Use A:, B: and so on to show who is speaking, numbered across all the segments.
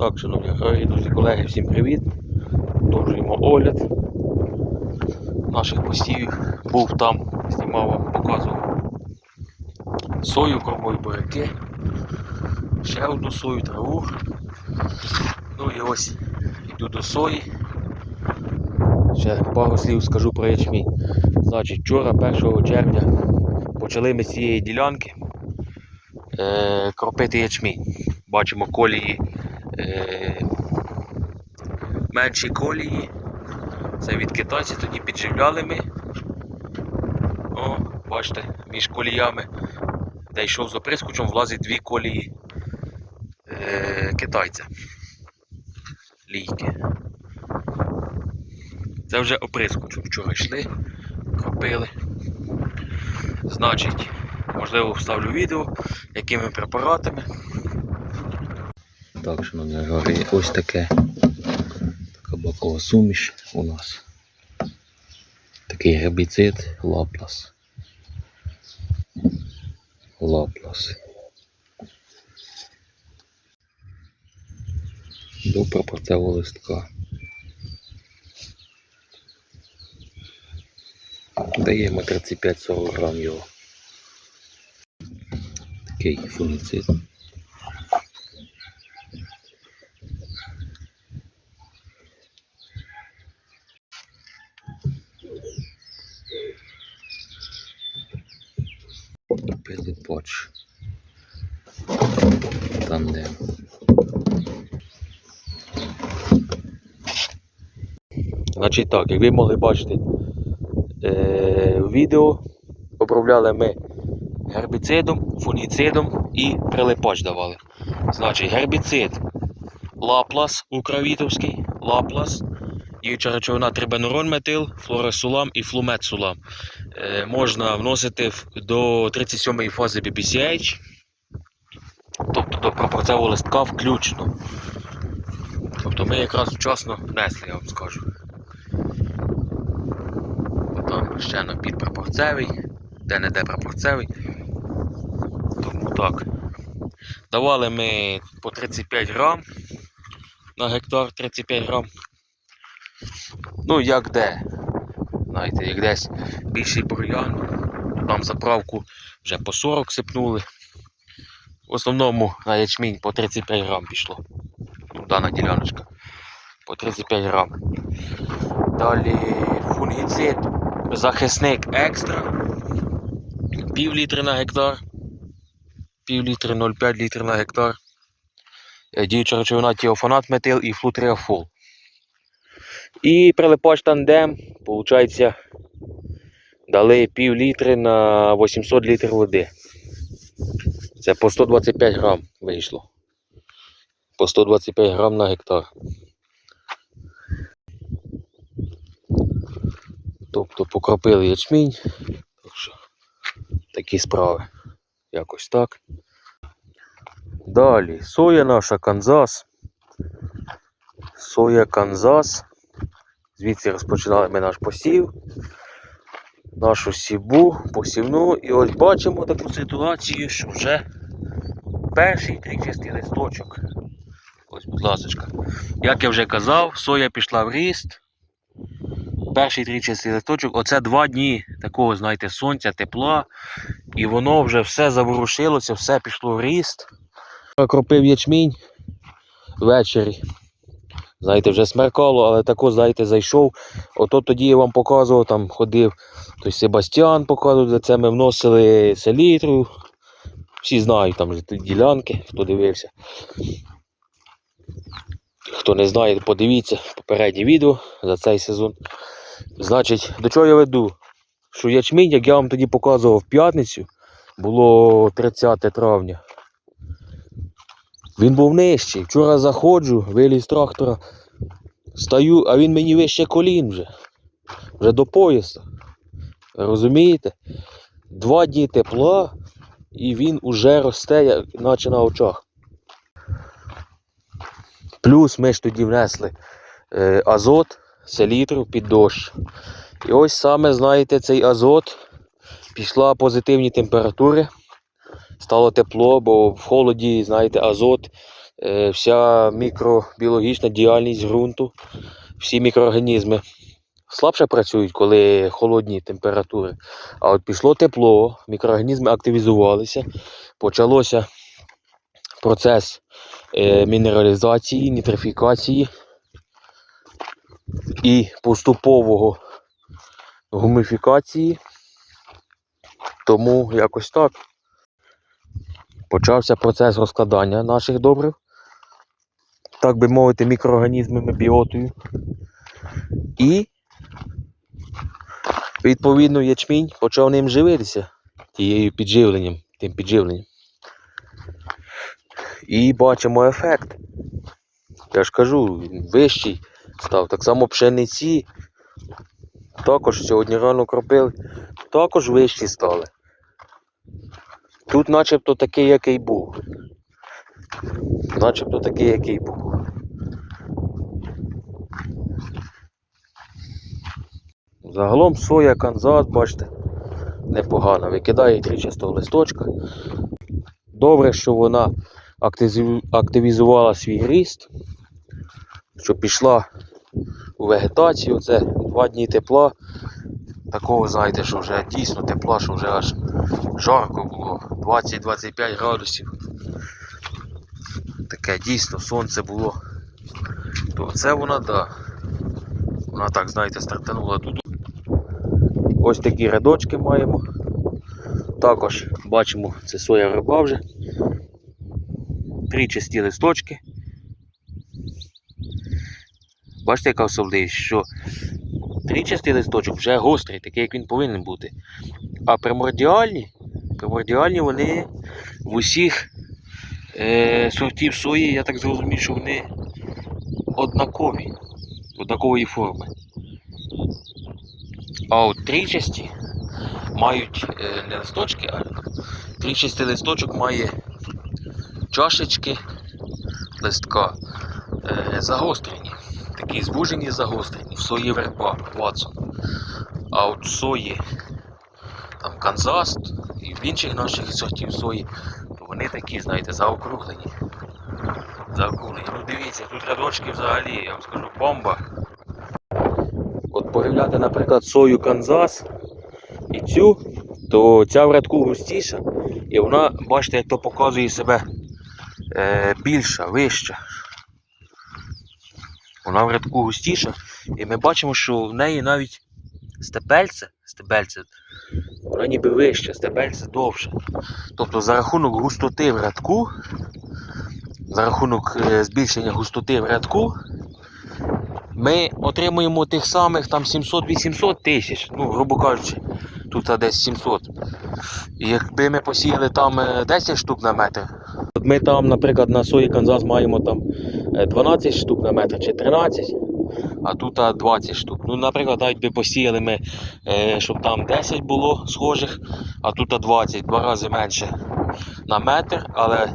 A: Так, шановні аграрії, друзі, колеги, всім привіт. Продовжуємо огляд наших посівів. Був там, знімав вам, показував сою, кормові буряки, ще одну сою, траву. Ну і ось йду до сої. Ще пару слів скажу про ячмінь. Значить, вчора, 1 червня, почали ми з цієї ділянки е, кропити ячмінь. Бачимо колії менші колії. Це від китайців тоді підживляли ми. О, бачите, між коліями, де йшов з оприскочем, влазить дві колії е, китайця. Лійки. Це вже оприскочем вчора йшли, кропили. Значить, можливо, вставлю відео, якими препаратами. Так, шановні аграрії, ось таке така бакова суміш у нас. Такий гербіцид Лаплас. Лаплас. До пропорцевого листка. Даємо 35-40 грам його. Такий фунгіцид. Пилипоч. Тандем. Значить так, як ви могли бачити е, відео, обробляли ми гербіцидом, фунгіцидом і прилипач давали. Значить, гербіцид Лаплас укровітовський, Лаплас, діюча речовина трибенурон метил, флоресулам і флумецулам. Е, можна вносити до 37-ї фази BBCH, тобто до пропорцевого листка включно. Тобто ми якраз вчасно внесли, я вам скажу. Там ще на підпропорцевий, де не де пропорцевий. Тому так. Давали ми по 35 грам на гектар 35 грам. Ну як де? Знаєте, як десь більший бур'ян, там заправку вже по 40 сипнули. В основному на ячмінь по 35 грам пішло. Ну, дана діляночка. По 35 грам. Далі фунгіцид, захисник екстра. Пів літри на гектар. Пів літри 0,5 літри на гектар. Е, Діюча речовина тіофанат метил і флутріафол. І прилипач тандем, виходить, дали пів літри на 800 літрів води. Це по 125 грам вийшло. По 125 грам на гектар. Тобто покропили ячмінь. Такі справи. Якось так. Далі, соя наша Канзас. Соя Канзас. Звідси розпочинали ми наш посів. Нашу сівбу, посівну. І ось бачимо таку ситуацію, що вже перший тричастий листочок. Ось, будь ласка. Як я вже казав, соя пішла в ріст. Перший тричастий листочок. Оце два дні такого, знаєте, сонця, тепла. І воно вже все заворушилося, все пішло в ріст. Кропив ячмінь ввечері. Знаєте, вже смеркало, але тако, знаєте, зайшов. Ото тоді я вам показував, там ходив той Себастьян показував, де це ми вносили селітру. Всі знають там ділянки, хто дивився. Хто не знає, подивіться попереднє відео за цей сезон. Значить, до чого я веду? Що ячмінь, як я вам тоді показував в п'ятницю, було 30 травня. Він був нижчий. Вчора заходжу, виліз трактора, стою, а він мені вище колін вже. Вже до пояса. Розумієте? Два дні тепла, і він уже росте, наче на очах. Плюс ми ж тоді внесли е, азот, селітру під дощ. І ось саме, знаєте, цей азот пішла позитивні температури. Стало тепло, бо в холоді, знаєте, азот е, вся мікробіологічна діяльність ґрунту, всі мікроорганізми слабше працюють, коли холодні температури. А от пішло тепло, мікроорганізми активізувалися, почалося процес е, мінералізації, нітрифікації і поступового гумифікації. Тому якось так. Почався процес розкладання наших добрив, так би мовити, мікроорганізмами, біотою. І відповідно ячмінь почав ним живитися, тією підживленням, тим підживленням. І бачимо ефект. Я ж кажу, він вищий став. Так само пшениці. Також сьогодні рано кропили, також вищі стали. Тут начебто такий, який був. Начебто такий, який був. Загалом соя Канзас, бачите, непогана. Викидає три чистого листочка. Добре, що вона активізувала свій ріст, що пішла у вегетацію. Це два дні тепла. Такого, знаєте, що вже дійсно тепла, що вже аж жарко було. 20-25 градусів. Таке дійсно сонце було. То це вона, да. Вона так, знаєте, стартанула тут. Ось такі рядочки маємо. Також бачимо, це соя верба вже. Три чисті листочки. Бачите, яка особливість, що тричастий листочок вже гострий, такий, як він повинен бути. А примордіальні, примордіальні вони в усіх е, сортів сої, я так зрозумів, що вони однакові, однакової форми. А от тричасті мають е, не листочки, а тричастий листочок має чашечки листка е, загострені. Такі звужені загострені. В сої верба, Ватсон. А от сої там Канзас і в інших наших сортів сої, то вони такі, знаєте, заокруглені. Заокруглені. Ну дивіться, тут рядочки взагалі, я вам скажу, бомба. От порівняти, наприклад, сою Канзас і цю, то ця в рядку густіша, і вона, бачите, як то показує себе е, більша, вища. Вона в рядку густіша, і ми бачимо, що в неї навіть стебельце, стебельце, вона ніби вища, стебельце довше. Тобто за рахунок густоти в рядку, за рахунок е, збільшення густоти в рядку, ми отримуємо тих самих там 700-800 тисяч, ну, грубо кажучи, тут десь 700. І якби ми посіяли там е, 10 штук на метр, ми там, наприклад, на сої Канзас маємо там е, 12 штук на метр чи 13, а тут а, 20 штук. Ну, наприклад, навіть би посіяли ми, е, щоб там 10 було схожих, а тут а 20, два рази менше на метр, але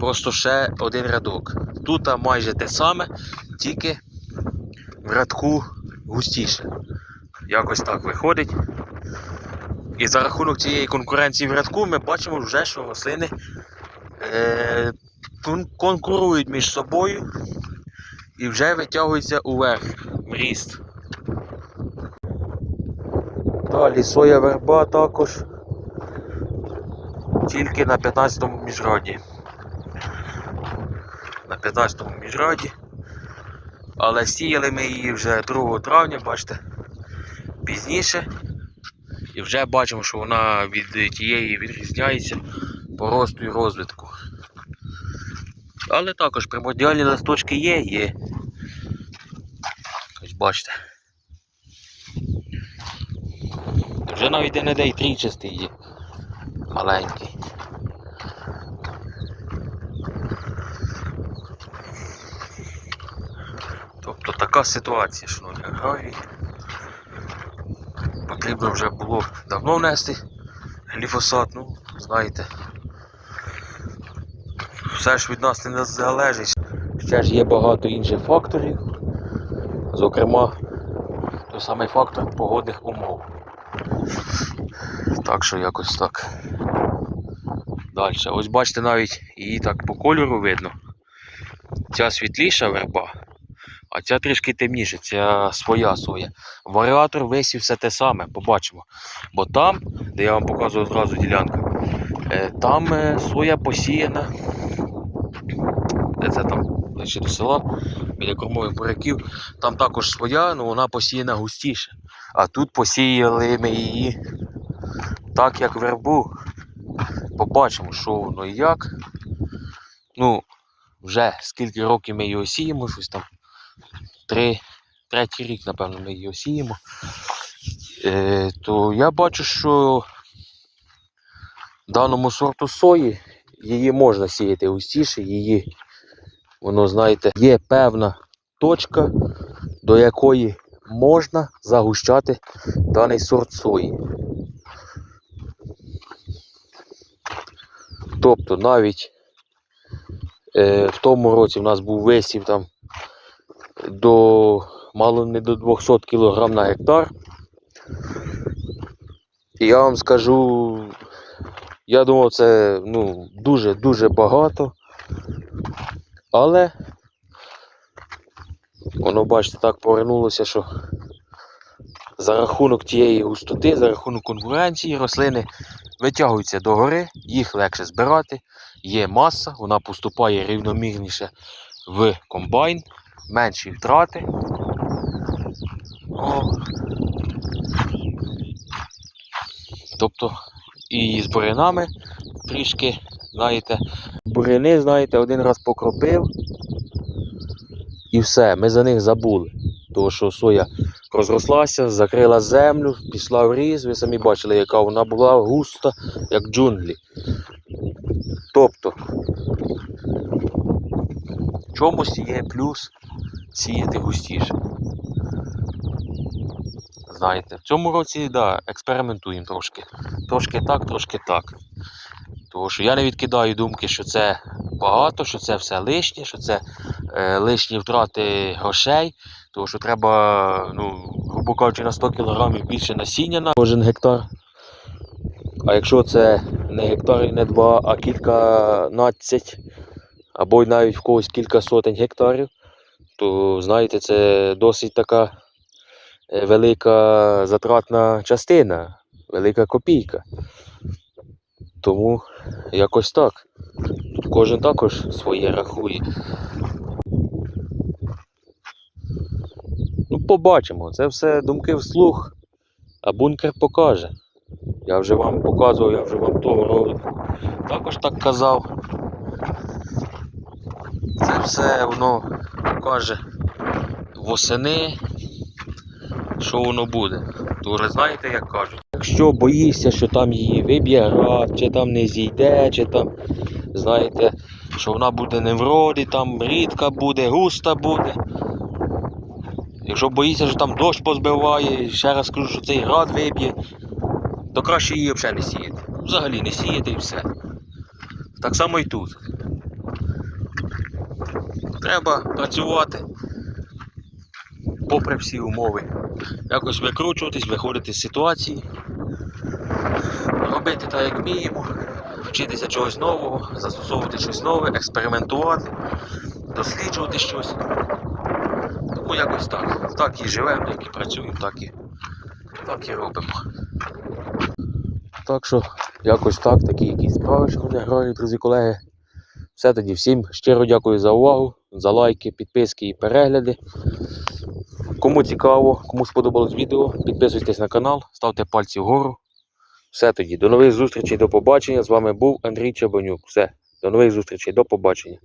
A: просто ще один рядок. Тут майже те саме, тільки в рядку густіше. Якось так виходить. І за рахунок цієї конкуренції в рядку ми бачимо вже, що рослини е, конкурують між собою і вже витягуються уверх в ріст. Далі соя верба також тільки на 15-му міжраді. На 15-му міжраді. Але сіяли ми її вже 2 травня, бачите, пізніше. І вже бачимо, що вона від тієї відрізняється по росту і розвитку. Але також примордіальні листочки є, є. Бачите. Вже навіть де-не-де і трійчастий. Маленький. Тобто така ситуація, шановні аграрії. Потрібно вже було давно внести гліфосат, ну, знаєте. Все ж від нас не залежить. Ще ж є багато інших факторів. Зокрема, той самий фактор погодних умов. Так що якось так. Далі. Ось бачите навіть її так по кольору видно. ця світліша верба, а ця трішки темніша, ця своя соя. Варіатор висів все те саме, побачимо. Бо там, де я вам показував одразу ділянку, е, там е, соя посіяна. Де це там ближче до села, біля кормових буряків. Там також своя, але вона посіяна густіше. А тут посіяли ми її так, як вербу. Побачимо, що воно і як. Ну, вже скільки років ми її сіємо, щось там. Три, третій рік, напевно, ми її сіємо. Е, то я бачу, що даному сорту сої її можна сіяти густіше, її, воно, знаєте, є певна точка, до якої можна загущати даний сорт сої. Тобто навіть е, в тому році в нас був висів там до мало не до 200 кг на гектар. І я вам скажу, я думав, це ну, дуже-дуже багато. Але воно, бачите, так повернулося, що за рахунок тієї густоти, за рахунок конкуренції рослини витягуються догори, їх легше збирати, є маса, вона поступає рівномірніше в комбайн, менші втрати. О. Тобто і з бурянами трішки, знаєте, буряни, знаєте, один раз покропив і все, ми за них забули. Тому що соя розрослася, закрила землю, пішла в різ. Ви самі бачили, яка вона була густа, як джунглі. Тобто, чомусь є плюс сіяти густіше. Знаєте, в цьому році да, експериментуємо трошки. Трошки так, трошки так. Тому що я не відкидаю думки, що це багато, що це все лишнє, що це е, лишні втрати грошей. Тому що треба, ну, грубо кажучи, на 100 кг більше насіння на кожен гектар. А якщо це не гектар і не два, а кільканадцять, або навіть в когось кілька сотень гектарів, то знаєте, це досить така е, велика затратна частина, велика копійка. Тому якось так. Кожен також своє рахує. Ну, побачимо. Це все думки вслух, а бункер покаже. Я вже вам показував, я вже вам того ролику також так казав. Це все воно покаже восени, що воно буде. Дуже знаєте, як кажуть. Якщо боїшся, що там її виб'є град, чи там не зійде, чи там, знаєте, що вона буде не вроді, там рідка буде, густа буде. Якщо боїшся, що там дощ позбиває, ще раз скажу, що цей град виб'є, то краще її взагалі не сіяти. Взагалі не сіяти і все. Так само і тут. Треба працювати попри всі умови. Якось викручуватись, виходити з ситуації, робити так, як вміємо, вчитися чогось нового, застосовувати щось нове, експериментувати, досліджувати щось. Тому якось так. Так і живемо, як і працюємо, так і, так і робимо. Так що, якось так, такі якісь справи, що мене друзі колеги. Все тоді, всім щиро дякую за увагу, за лайки, підписки і перегляди. Кому цікаво, кому сподобалось відео, підписуйтесь на канал, ставте пальці вгору. Все тоді, до нових зустрічей, до побачення. З вами був Андрій Чабанюк. Все, до нових зустрічей, до побачення.